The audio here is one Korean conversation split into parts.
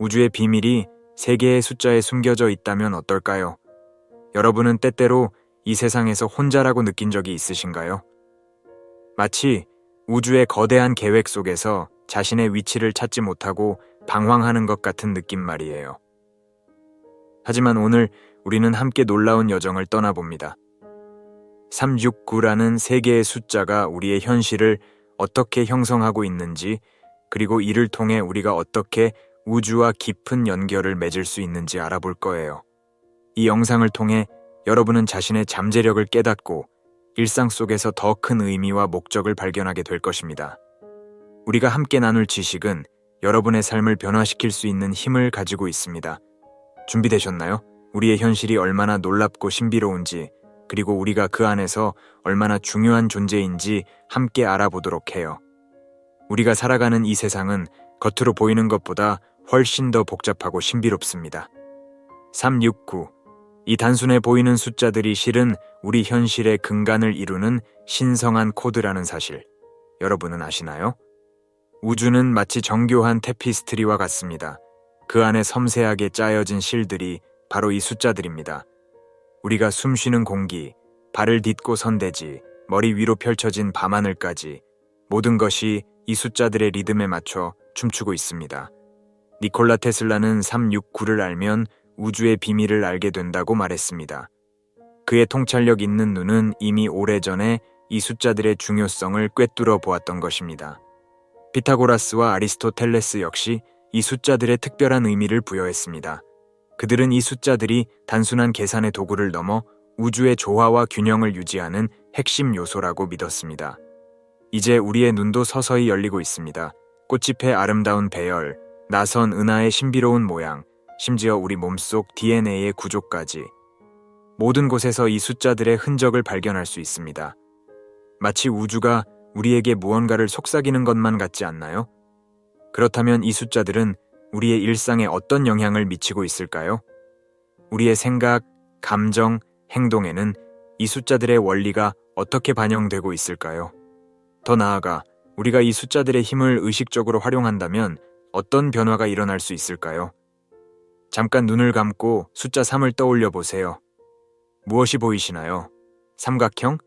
우주의 비밀이 세 개의 숫자에 숨겨져 있다면 어떨까요? 여러분은 때때로 이 세상에서 혼자라고 느낀 적이 있으신가요? 마치 우주의 거대한 계획 속에서 자신의 위치를 찾지 못하고 방황하는 것 같은 느낌 말이에요. 하지만 오늘 우리는 함께 놀라운 여정을 떠나봅니다. 369라는 세 개의 숫자가 우리의 현실을 어떻게 형성하고 있는지, 그리고 이를 통해 우리가 어떻게 우주와 깊은 연결을 맺을 수 있는지 알아볼 거예요. 이 영상을 통해 여러분은 자신의 잠재력을 깨닫고 일상 속에서 더 큰 의미와 목적을 발견하게 될 것입니다. 우리가 함께 나눌 지식은 여러분의 삶을 변화시킬 수 있는 힘을 가지고 있습니다. 준비되셨나요? 우리의 현실이 얼마나 놀랍고 신비로운지, 그리고 우리가 그 안에서 얼마나 중요한 존재인지 함께 알아보도록 해요. 우리가 살아가는 이 세상은 겉으로 보이는 것보다 훨씬 더 복잡하고 신비롭습니다. 369. 이 단순해 보이는 숫자들이 실은 우리 현실의 근간을 이루는 신성한 코드라는 사실. 여러분은 아시나요? 우주는 마치 정교한 테피스트리와 같습니다. 그 안에 섬세하게 짜여진 실들이 바로 이 숫자들입니다. 우리가 숨쉬는 공기, 발을 딛고 선 대지, 머리 위로 펼쳐진 밤하늘까지 모든 것이 이 숫자들의 리듬에 맞춰 춤추고 있습니다. 니콜라 테슬라는 369를 알면 우주의 비밀을 알게 된다고 말했습니다. 그의 통찰력 있는 눈은 이미 오래전에 이 숫자들의 중요성을 꿰뚫어 보았던 것입니다. 피타고라스와 아리스토텔레스 역시 이 숫자들의 특별한 의미를 부여했습니다. 그들은 이 숫자들이 단순한 계산의 도구를 넘어 우주의 조화와 균형을 유지하는 핵심 요소라고 믿었습니다. 이제 우리의 눈도 서서히 열리고 있습니다. 꽃잎의 아름다운 배열, 나선 은하의 신비로운 모양, 심지어 우리 몸속 DNA의 구조까지 모든 곳에서 이 숫자들의 흔적을 발견할 수 있습니다. 마치 우주가 우리에게 무언가를 속삭이는 것만 같지 않나요? 그렇다면 이 숫자들은 우리의 일상에 어떤 영향을 미치고 있을까요? 우리의 생각, 감정, 행동에는 이 숫자들의 원리가 어떻게 반영되고 있을까요? 더 나아가 우리가 이 숫자들의 힘을 의식적으로 활용한다면 어떤 변화가 일어날 수 있을까요? 잠깐 눈을 감고 숫자 3을 떠올려 보세요. 무엇이 보이시나요? 삼각형?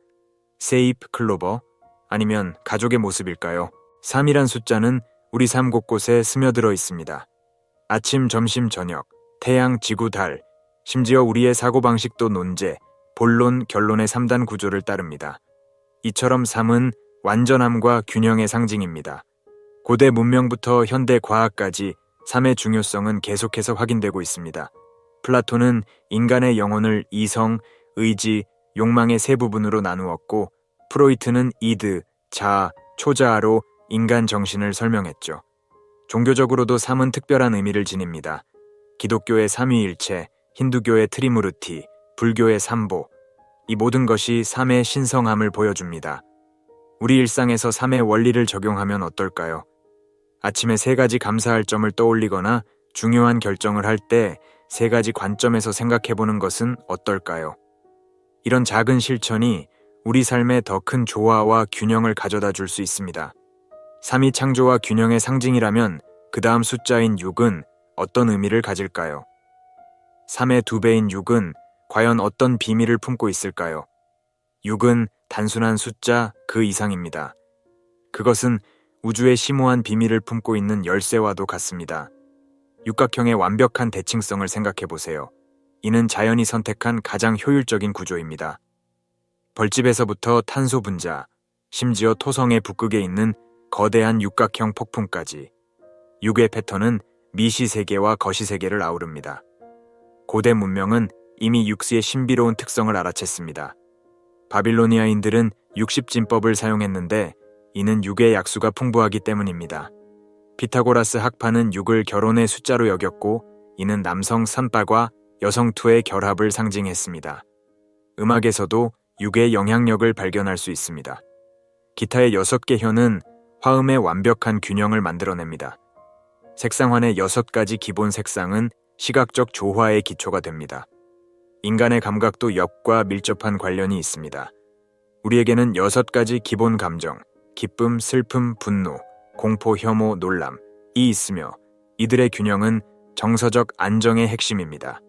세잎 클로버? 아니면 가족의 모습일까요? 3이란 숫자는 우리 삶 곳곳에 스며들어 있습니다. 아침, 점심, 저녁, 태양, 지구, 달, 심지어 우리의 사고방식도 논제, 본론, 결론의 3단 구조를 따릅니다. 이처럼 삶은 완전함과 균형의 상징입니다. 고대 문명부터 현대 과학까지 삶의 중요성은 계속해서 확인되고 있습니다. 플라톤은 인간의 영혼을 이성, 의지, 욕망의 세 부분으로 나누었고, 프로이트는 이드, 자아, 초자아로 인간 정신을 설명했죠. 종교적으로도 삶은 특별한 의미를 지닙니다. 기독교의 삼위일체, 힌두교의 트리무르티, 불교의 삼보, 이 모든 것이 삶의 신성함을 보여줍니다. 우리 일상에서 삶의 원리를 적용하면 어떨까요? 아침에 세 가지 감사할 점을 떠올리거나 중요한 결정을 할 때 세 가지 관점에서 생각해 보는 것은 어떨까요? 이런 작은 실천이 우리 삶에 더 큰 조화와 균형을 가져다 줄 수 있습니다. 3이 창조와 균형의 상징이라면 그 다음 숫자인 6은 어떤 의미를 가질까요? 3의 두 배인 6은 과연 어떤 비밀을 품고 있을까요? 6은 단순한 숫자 그 이상입니다. 그것은 우주의 심오한 비밀을 품고 있는 열쇠와도 같습니다. 육각형의 완벽한 대칭성을 생각해 보세요. 이는 자연이 선택한 가장 효율적인 구조입니다. 벌집에서부터 탄소 분자, 심지어 토성의 북극에 있는 거대한 육각형 폭풍까지 육의 패턴은 미시 세계와 거시 세계를 아우릅니다. 고대 문명은 이미 육수의 신비로운 특성을 알아챘습니다. 바빌로니아인들은 60진법을 사용했는데 이는 육의 약수가 풍부하기 때문입니다. 피타고라스 학파는 6을 결혼의 숫자로 여겼고 이는 남성 산바과 여성 투의 결합을 상징했습니다. 음악에서도 6의 영향력을 발견할 수 있습니다. 기타의 6개 혀는 화음의 완벽한 균형을 만들어냅니다. 색상환의 6가지 기본 색상은 시각적 조화의 기초가 됩니다. 인간의 감각도 엽과 밀접한 관련이 있습니다. 우리에게는 6가지 기본 감정, 기쁨, 슬픔, 분노, 공포, 혐오, 놀람, 이 있으며 이들의 균형은 정서적 안정의 핵심입니다.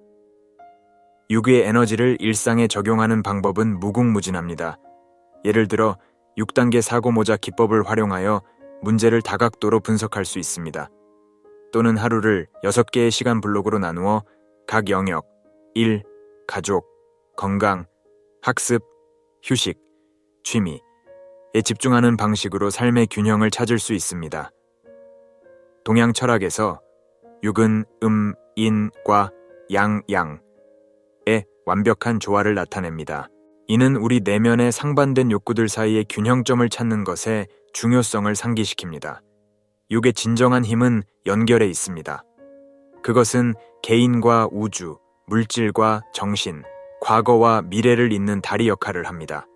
유기의 에너지를 일상에 적용하는 방법은 무궁무진합니다. 예를 들어 6단계 사고 모자 기법을 활용하여 문제를 다각도로 분석할 수 있습니다. 또는 하루를 6개의 시간 블록으로 나누어 각 영역, 일, 가족, 건강, 학습, 휴식, 취미에 집중하는 방식으로 삶의 균형을 찾을 수 있습니다. 동양 철학에서 육은 음, 인, 과, 양, 양의 완벽한 조화를 나타냅니다. 이는 우리 내면의 상반된 욕구들 사이의 균형점을 찾는 것에 중요성을 상기시킵니다. 육의 진정한 힘은 연결에 있습니다. 그것은 개인과 우주, 물질과 정신, 과거와 미래를 잇는 다리 역할을 합니다.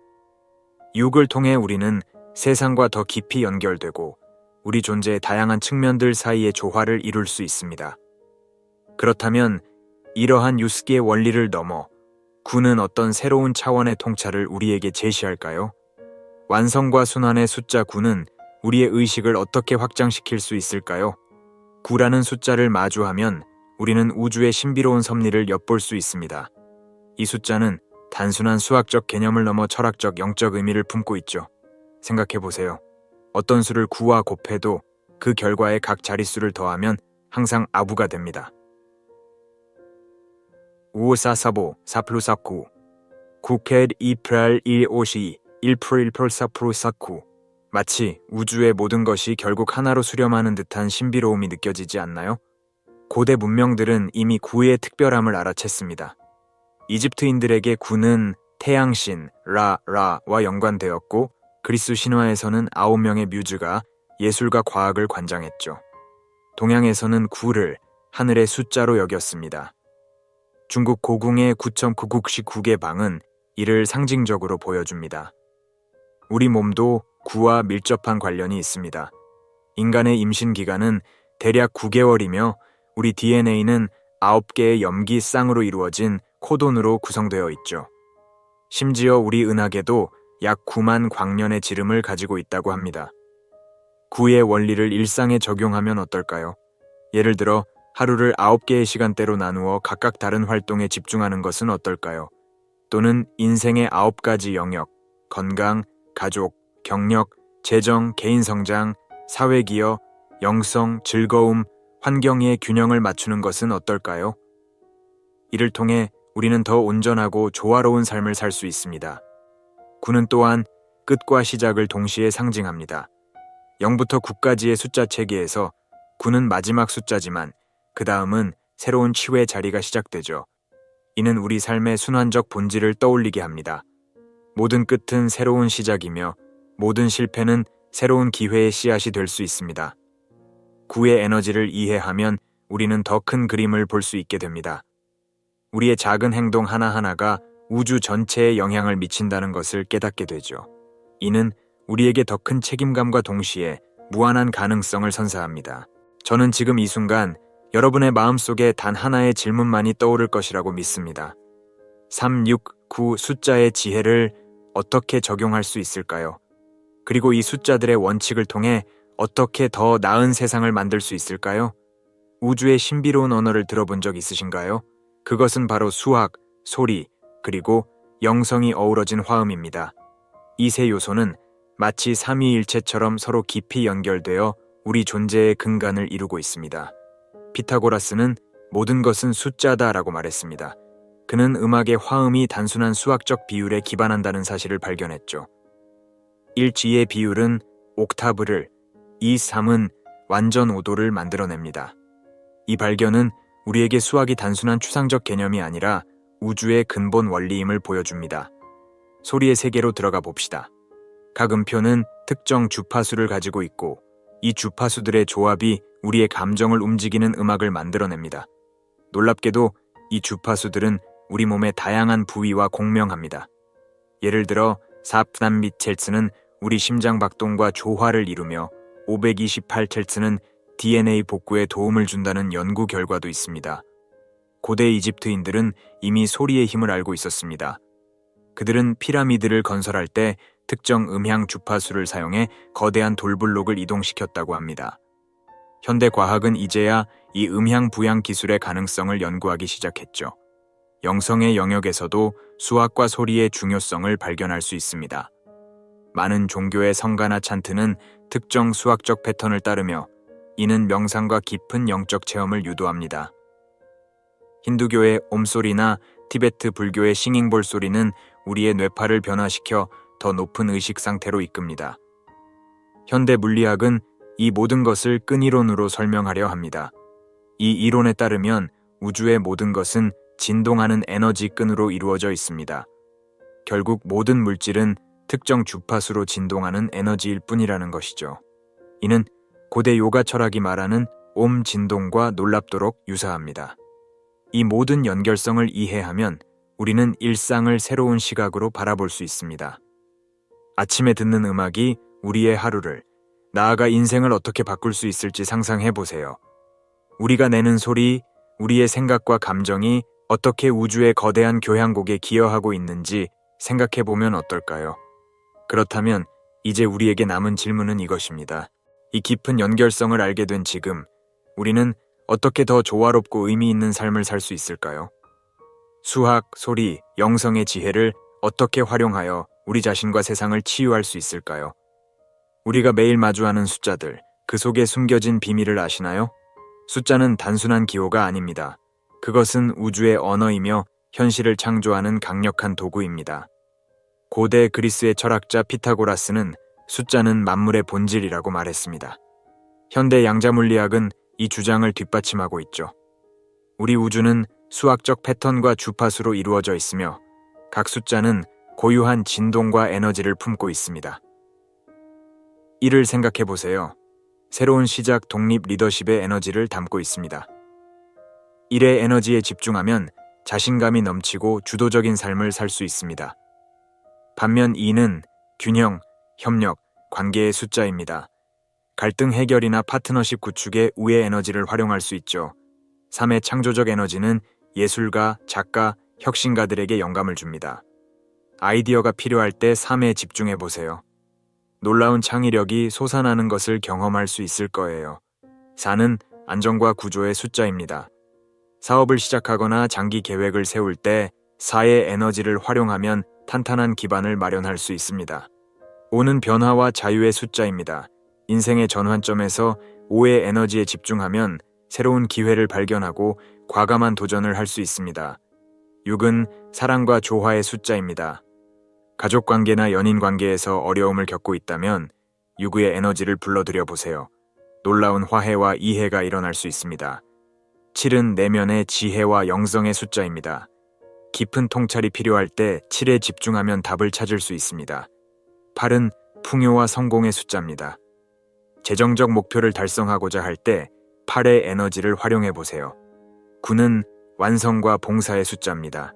육을 통해 우리는 세상과 더 깊이 연결되고 우리 존재의 다양한 측면들 사이의 조화를 이룰 수 있습니다. 그렇다면 이러한 유스기의 원리를 넘어 구는 어떤 새로운 차원의 통찰을 우리에게 제시할까요? 완성과 순환의 숫자 9는 우리의 의식을 어떻게 확장시킬 수 있을까요? 9라는 숫자를 마주하면 우리는 우주의 신비로운 섭리를 엿볼 수 있습니다. 이 숫자는 단순한 수학적 개념을 넘어 철학적 영적 의미를 품고 있죠. 생각해 보세요. 어떤 수를 9와 곱해도 그 결과에 각 자릿수를 더하면 항상 아부가 됩니다. 5445, 4 플러스 9 9켈 2 프랄 1 52, 1 프로 1 프로 4 프로 4 9 마치 우주의 모든 것이 결국 하나로 수렴하는 듯한 신비로움이 느껴지지 않나요? 고대 문명들은 이미 구의 특별함을 알아챘습니다. 이집트인들에게 구는 태양신 라 라와 연관되었고 그리스 신화에서는 아홉 명의 뮤즈가 예술과 과학을 관장했죠. 동양에서는 구를 하늘의 숫자로 여겼습니다. 중국 고궁의 9.9국시 국의 방은 이를 상징적으로 보여줍니다. 우리 몸도 구와 밀접한 관련이 있습니다. 인간의 임신 기간은 대략 9개월이며 우리 DNA는 9개의 염기 쌍으로 이루어진 코돈으로 구성되어 있죠. 심지어 우리 은하계도 약 9만 광년의 지름을 가지고 있다고 합니다. 구의 원리를 일상에 적용하면 어떨까요? 예를 들어 하루를 9개의 시간대로 나누어 각각 다른 활동에 집중하는 것은 어떨까요? 또는 인생의 9가지 영역, 건강, 가족, 경력, 재정, 개인 성장, 사회 기여, 영성, 즐거움, 환경의 균형을 맞추는 것은 어떨까요? 이를 통해 우리는 더 온전하고 조화로운 삶을 살 수 있습니다. 구는 또한 끝과 시작을 동시에 상징합니다. 0부터 9까지의 숫자 체계에서 9는 마지막 숫자지만 그 다음은 새로운 치유의 자리가 시작되죠. 이는 우리 삶의 순환적 본질을 떠올리게 합니다. 모든 끝은 새로운 시작이며 모든 실패는 새로운 기회의 씨앗이 될 수 있습니다. 구의 에너지를 이해하면 우리는 더 큰 그림을 볼 수 있게 됩니다. 우리의 작은 행동 하나하나가 우주 전체에 영향을 미친다는 것을 깨닫게 되죠. 이는 우리에게 더 큰 책임감과 동시에 무한한 가능성을 선사합니다. 저는 지금 이 순간 여러분의 마음속에 단 하나의 질문만이 떠오를 것이라고 믿습니다. 3, 6, 9 숫자의 지혜를 어떻게 적용할 수 있을까요? 그리고 이 숫자들의 원칙을 통해 어떻게 더 나은 세상을 만들 수 있을까요? 우주의 신비로운 언어를 들어본 적 있으신가요? 그것은 바로 수학, 소리, 그리고 영성이 어우러진 화음입니다. 이 세 요소는 마치 삼위일체처럼 서로 깊이 연결되어 우리 존재의 근간을 이루고 있습니다. 피타고라스는 모든 것은 숫자다 라고 말했습니다. 그는 음악의 화음이 단순한 수학적 비율에 기반한다는 사실을 발견했죠. 1G의 비율은 옥타브를, 2, 3은 완전 오도를 만들어냅니다. 이 발견은 우리에게 수학이 단순한 추상적 개념이 아니라 우주의 근본 원리임을 보여줍니다. 소리의 세계로 들어가 봅시다. 각 음표는 특정 주파수를 가지고 있고 이 주파수들의 조합이 우리의 감정을 움직이는 음악을 만들어냅니다. 놀랍게도 이 주파수들은 우리 몸의 다양한 부위와 공명합니다. 예를 들어 사프난 미첼츠는 우리 심장 박동과 조화를 이루며 528첼츠는 DNA 복구에 도움을 준다는 연구 결과도 있습니다. 고대 이집트인들은 이미 소리의 힘을 알고 있었습니다. 그들은 피라미드를 건설할 때 특정 음향 주파수를 사용해 거대한 돌블록을 이동시켰다고 합니다. 현대 과학은 이제야 이 음향 부양 기술의 가능성을 연구하기 시작했죠. 영성의 영역에서도 수학과 소리의 중요성을 발견할 수 있습니다. 많은 종교의 성가나 찬트는 특정 수학적 패턴을 따르며 이는 명상과 깊은 영적 체험을 유도합니다. 힌두교의 옴소리나 티베트 불교의 싱잉볼 소리는 우리의 뇌파를 변화시켜 더 높은 의식 상태로 이끕니다. 현대 물리학은 이 모든 것을 끈이론으로 설명하려 합니다. 이 이론에 따르면 우주의 모든 것은 진동하는 에너지 끈으로 이루어져 있습니다. 결국 모든 물질은 특정 주파수로 진동하는 에너지일 뿐이라는 것이죠. 이는 고대 요가 철학이 말하는 옴 진동과 놀랍도록 유사합니다. 이 모든 연결성을 이해하면 우리는 일상을 새로운 시각으로 바라볼 수 있습니다. 아침에 듣는 음악이 우리의 하루를, 나아가 인생을 어떻게 바꿀 수 있을지 상상해 보세요. 우리가 내는 소리, 우리의 생각과 감정이 어떻게 우주의 거대한 교향곡에 기여하고 있는지 생각해 보면 어떨까요? 그렇다면 이제 우리에게 남은 질문은 이것입니다. 이 깊은 연결성을 알게 된 지금, 우리는 어떻게 더 조화롭고 의미 있는 삶을 살 수 있을까요? 수학, 소리, 영성의 지혜를 어떻게 활용하여 우리 자신과 세상을 치유할 수 있을까요? 우리가 매일 마주하는 숫자들, 그 속에 숨겨진 비밀을 아시나요? 숫자는 단순한 기호가 아닙니다. 그것은 우주의 언어이며 현실을 창조하는 강력한 도구입니다. 고대 그리스의 철학자 피타고라스는 숫자는 만물의 본질이라고 말했습니다. 현대 양자물리학은 이 주장을 뒷받침하고 있죠. 우리 우주는 수학적 패턴과 주파수로 이루어져 있으며 각 숫자는 고유한 진동과 에너지를 품고 있습니다. 이를 생각해 보세요. 새로운 시작 독립 리더십의 에너지를 담고 있습니다. 일의 에너지에 집중하면 자신감이 넘치고 주도적인 삶을 살 수 있습니다. 반면 이는 균형, 협력, 관계의 숫자입니다. 갈등 해결이나 파트너십 구축에 우의 에너지를 활용할 수 있죠. 3의 창조적 에너지는 예술가, 작가, 혁신가들에게 영감을 줍니다. 아이디어가 필요할 때 3에 집중해 보세요. 놀라운 창의력이 솟아나는 것을 경험할 수 있을 거예요. 4는 안정과 구조의 숫자입니다. 사업을 시작하거나 장기 계획을 세울 때 4의 에너지를 활용하면 탄탄한 기반을 마련할 수 있습니다. 5는 변화와 자유의 숫자입니다. 인생의 전환점에서 5의 에너지에 집중하면 새로운 기회를 발견하고 과감한 도전을 할 수 있습니다. 6은 사랑과 조화의 숫자입니다. 가족 관계나 연인 관계에서 어려움을 겪고 있다면 6의 에너지를 불러들여 보세요. 놀라운 화해와 이해가 일어날 수 있습니다. 7은 내면의 지혜와 영성의 숫자입니다. 깊은 통찰이 필요할 때 7에 집중하면 답을 찾을 수 있습니다. 8은 풍요와 성공의 숫자입니다. 재정적 목표를 달성하고자 할 때 8의 에너지를 활용해 보세요. 9는 완성과 봉사의 숫자입니다.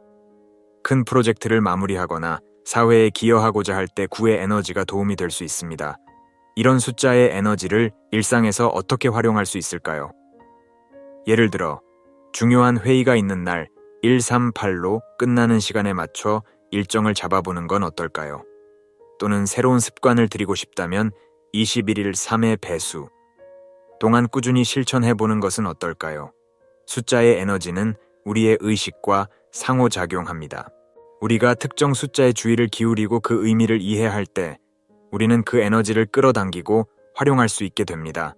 큰 프로젝트를 마무리하거나 사회에 기여하고자 할 때 9의 에너지가 도움이 될 수 있습니다. 이런 숫자의 에너지를 일상에서 어떻게 활용할 수 있을까요? 예를 들어, 중요한 회의가 있는 날 138로 끝나는 시간에 맞춰 일정을 잡아보는 건 어떨까요? 또는 새로운 습관을 들이고 싶다면 21일 3의 배수. 동안 꾸준히 실천해 보는 것은 어떨까요? 숫자의 에너지는 우리의 의식과 상호작용합니다. 우리가 특정 숫자의 주의를 기울이고 그 의미를 이해할 때 우리는 그 에너지를 끌어당기고 활용할 수 있게 됩니다.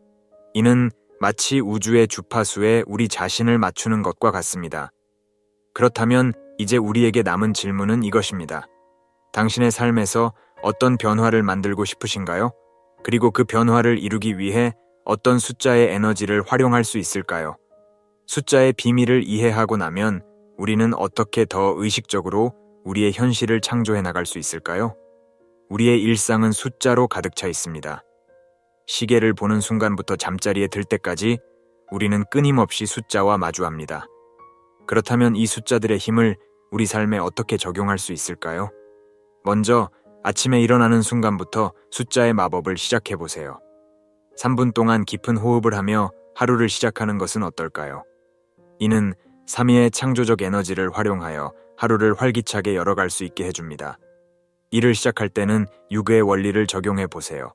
이는 마치 우주의 주파수에 우리 자신을 맞추는 것과 같습니다. 그렇다면 이제 우리에게 남은 질문은 이것입니다. 당신의 삶에서 어떤 변화를 만들고 싶으신가요? 그리고 그 변화를 이루기 위해 어떤 숫자의 에너지를 활용할 수 있을까요? 숫자의 비밀을 이해하고 나면 우리는 어떻게 더 의식적으로 우리의 현실을 창조해 나갈 수 있을까요? 우리의 일상은 숫자로 가득 차 있습니다. 시계를 보는 순간부터 잠자리에 들 때까지 우리는 끊임없이 숫자와 마주합니다. 그렇다면 이 숫자들의 힘을 우리 삶에 어떻게 적용할 수 있을까요? 먼저 아침에 일어나는 순간부터 숫자의 마법을 시작해 보세요. 3분 동안 깊은 호흡을 하며 하루를 시작하는 것은 어떨까요? 이는 3위의 창조적 에너지를 활용하여 하루를 활기차게 열어갈 수 있게 해줍니다. 일을 시작할 때는 6의 원리를 적용해 보세요.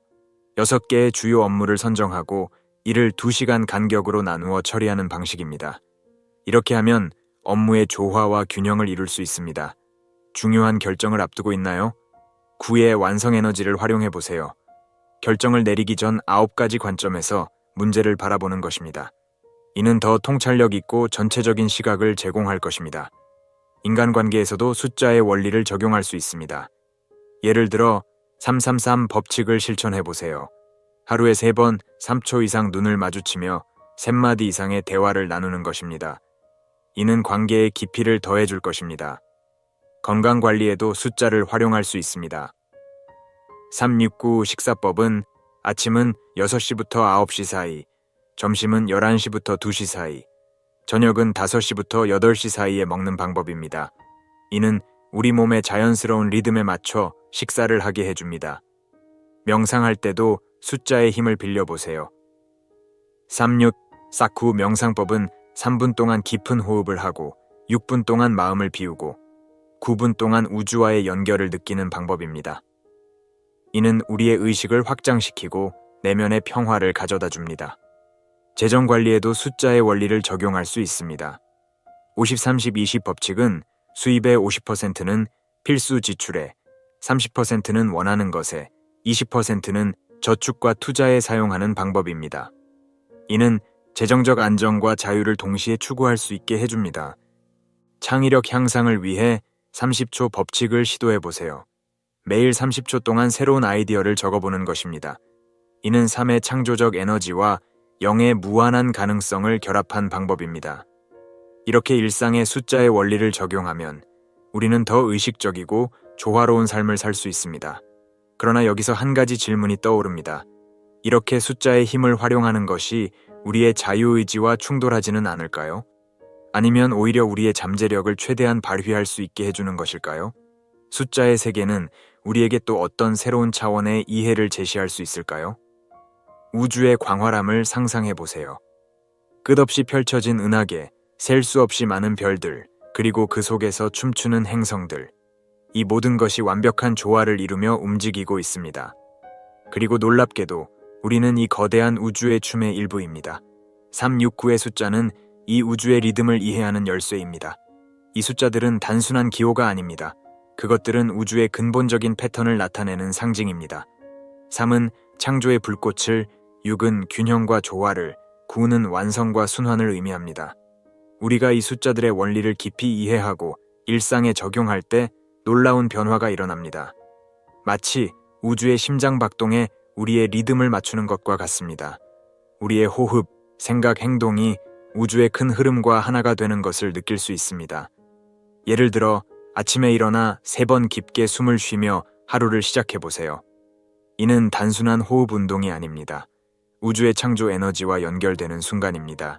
6개의 주요 업무를 선정하고 이를 2시간 간격으로 나누어 처리하는 방식입니다. 이렇게 하면 업무의 조화와 균형을 이룰 수 있습니다. 중요한 결정을 앞두고 있나요? 9의 완성 에너지를 활용해 보세요. 결정을 내리기 전 9가지 관점에서 문제를 바라보는 것입니다. 이는 더 통찰력 있고 전체적인 시각을 제공할 것입니다. 인간관계에서도 숫자의 원리를 적용할 수 있습니다. 예를 들어 333 법칙을 실천해 보세요. 하루에 3번 3초 이상 눈을 마주치며 3마디 이상의 대화를 나누는 것입니다. 이는 관계의 깊이를 더해줄 것입니다. 건강 관리에도 숫자를 활용할 수 있습니다. 369 식사법은 아침은 6시부터 9시 사이, 점심은 11시부터 2시 사이, 저녁은 5시부터 8시 사이에 먹는 방법입니다. 이는 우리 몸의 자연스러운 리듬에 맞춰 식사를 하게 해줍니다. 명상할 때도 숫자의 힘을 빌려보세요. 36 사쿠 명상법은 3분 동안 깊은 호흡을 하고 6분 동안 마음을 비우고 9분 동안 우주와의 연결을 느끼는 방법입니다. 이는 우리의 의식을 확장시키고 내면의 평화를 가져다 줍니다. 재정 관리에도 숫자의 원리를 적용할 수 있습니다. 50, 30, 20 법칙은 수입의 50%는 필수 지출에, 30%는 원하는 것에, 20%는 저축과 투자에 사용하는 방법입니다. 이는 재정적 안정과 자유를 동시에 추구할 수 있게 해줍니다. 창의력 향상을 위해 30초 법칙을 시도해 보세요. 매일 30초 동안 새로운 아이디어를 적어보는 것입니다. 이는 삶의 창조적 에너지와 영의 무한한 가능성을 결합한 방법입니다. 이렇게 일상의 숫자의 원리를 적용하면 우리는 더 의식적이고 조화로운 삶을 살 수 있습니다. 그러나 여기서 한 가지 질문이 떠오릅니다. 이렇게 숫자의 힘을 활용하는 것이 우리의 자유의지와 충돌하지는 않을까요? 아니면 오히려 우리의 잠재력을 최대한 발휘할 수 있게 해주는 것일까요? 숫자의 세계는 우리에게 또 어떤 새로운 차원의 이해를 제시할 수 있을까요? 우주의 광활함을 상상해 보세요. 끝없이 펼쳐진 은하계, 셀 수 없이 많은 별들, 그리고 그 속에서 춤추는 행성들. 이 모든 것이 완벽한 조화를 이루며 움직이고 있습니다. 그리고 놀랍게도 우리는 이 거대한 우주의 춤의 일부입니다. 369의 숫자는 이 우주의 리듬을 이해하는 열쇠입니다. 이 숫자들은 단순한 기호가 아닙니다. 그것들은 우주의 근본적인 패턴을 나타내는 상징입니다. 3은 창조의 불꽃을, 6은 균형과 조화를, 9는 완성과 순환을 의미합니다. 우리가 이 숫자들의 원리를 깊이 이해하고 일상에 적용할 때 놀라운 변화가 일어납니다. 마치 우주의 심장 박동에 우리의 리듬을 맞추는 것과 같습니다. 우리의 호흡, 생각, 행동이 우주의 큰 흐름과 하나가 되는 것을 느낄 수 있습니다. 예를 들어 아침에 일어나 세 번 깊게 숨을 쉬며 하루를 시작해 보세요. 이는 단순한 호흡 운동이 아닙니다. 우주의 창조 에너지와 연결되는 순간입니다.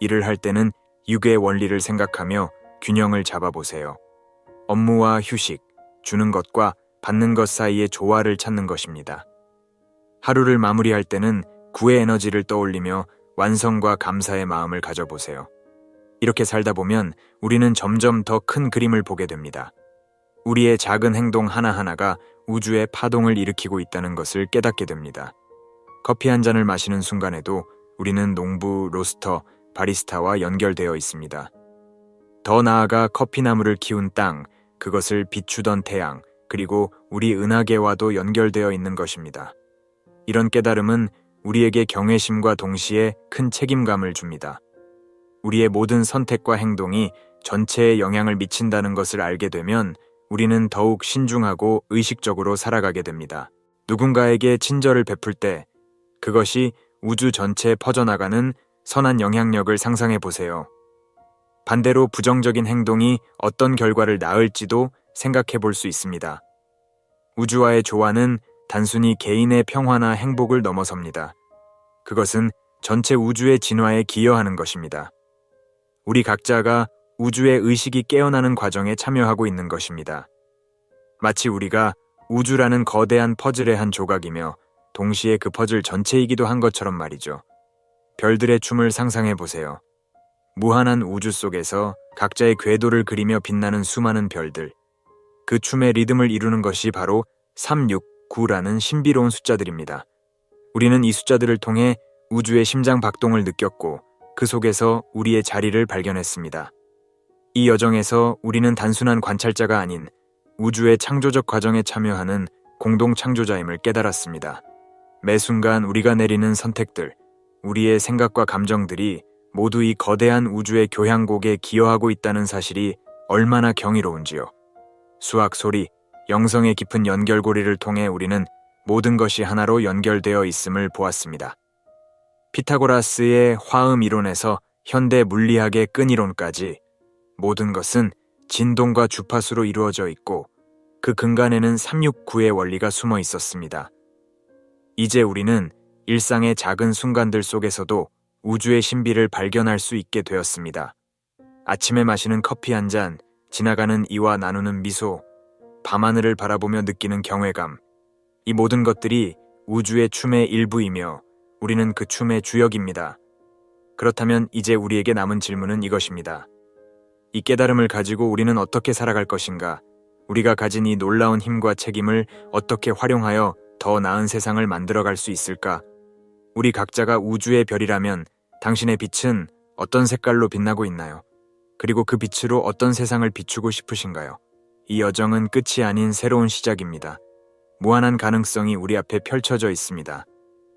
일을 할 때는 육의 원리를 생각하며 균형을 잡아보세요. 업무와 휴식, 주는 것과 받는 것 사이의 조화를 찾는 것입니다. 하루를 마무리할 때는 구의 에너지를 떠올리며 완성과 감사의 마음을 가져보세요. 이렇게 살다 보면 우리는 점점 더 큰 그림을 보게 됩니다. 우리의 작은 행동 하나하나가 우주의 파동을 일으키고 있다는 것을 깨닫게 됩니다. 커피 한 잔을 마시는 순간에도 우리는 농부, 로스터, 바리스타와 연결되어 있습니다. 더 나아가 커피나무를 키운 땅, 그것을 비추던 태양, 그리고 우리 은하계와도 연결되어 있는 것입니다. 이런 깨달음은 우리에게 경외심과 동시에 큰 책임감을 줍니다. 우리의 모든 선택과 행동이 전체에 영향을 미친다는 것을 알게 되면 우리는 더욱 신중하고 의식적으로 살아가게 됩니다. 누군가에게 친절을 베풀 때 그것이 우주 전체에 퍼져나가는 선한 영향력을 상상해 보세요. 반대로 부정적인 행동이 어떤 결과를 낳을지도 생각해 볼 수 있습니다. 우주와의 조화는 단순히 개인의 평화나 행복을 넘어섭니다. 그것은 전체 우주의 진화에 기여하는 것입니다. 우리 각자가 우주의 의식이 깨어나는 과정에 참여하고 있는 것입니다. 마치 우리가 우주라는 거대한 퍼즐의 한 조각이며 동시에 그 퍼즐 전체이기도 한 것처럼 말이죠. 별들의 춤을 상상해 보세요. 무한한 우주 속에서 각자의 궤도를 그리며 빛나는 수많은 별들. 그 춤의 리듬을 이루는 것이 바로 369라는 신비로운 숫자들입니다. 우리는 이 숫자들을 통해 우주의 심장 박동을 느꼈고 그 속에서 우리의 자리를 발견했습니다. 이 여정에서 우리는 단순한 관찰자가 아닌 우주의 창조적 과정에 참여하는 공동 창조자임을 깨달았습니다. 매 순간 우리가 내리는 선택들, 우리의 생각과 감정들이 모두 이 거대한 우주의 교향곡에 기여하고 있다는 사실이 얼마나 경이로운지요. 수학 소리, 영성의 깊은 연결고리를 통해 우리는 모든 것이 하나로 연결되어 있음을 보았습니다. 피타고라스의 화음 이론에서 현대 물리학의 끈 이론까지 모든 것은 진동과 주파수로 이루어져 있고 그 근간에는 369의 원리가 숨어 있었습니다. 이제 우리는 일상의 작은 순간들 속에서도 우주의 신비를 발견할 수 있게 되었습니다. 아침에 마시는 커피 한 잔, 지나가는 이와 나누는 미소, 밤하늘을 바라보며 느끼는 경외감. 이 모든 것들이 우주의 춤의 일부이며 우리는 그 춤의 주역입니다. 그렇다면 이제 우리에게 남은 질문은 이것입니다. 이 깨달음을 가지고 우리는 어떻게 살아갈 것인가? 우리가 가진 이 놀라운 힘과 책임을 어떻게 활용하여 더 나은 세상을 만들어갈 수 있을까? 우리 각자가 우주의 별이라면 당신의 빛은 어떤 색깔로 빛나고 있나요? 그리고 그 빛으로 어떤 세상을 비추고 싶으신가요? 이 여정은 끝이 아닌 새로운 시작입니다. 무한한 가능성이 우리 앞에 펼쳐져 있습니다.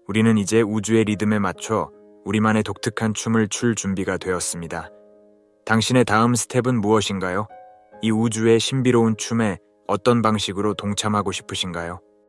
우리는 이제 우주의 리듬에 맞춰 우리만의 독특한 춤을 출 준비가 되었습니다. 당신의 다음 스텝은 무엇인가요? 이 우주의 신비로운 춤에 어떤 방식으로 동참하고 싶으신가요?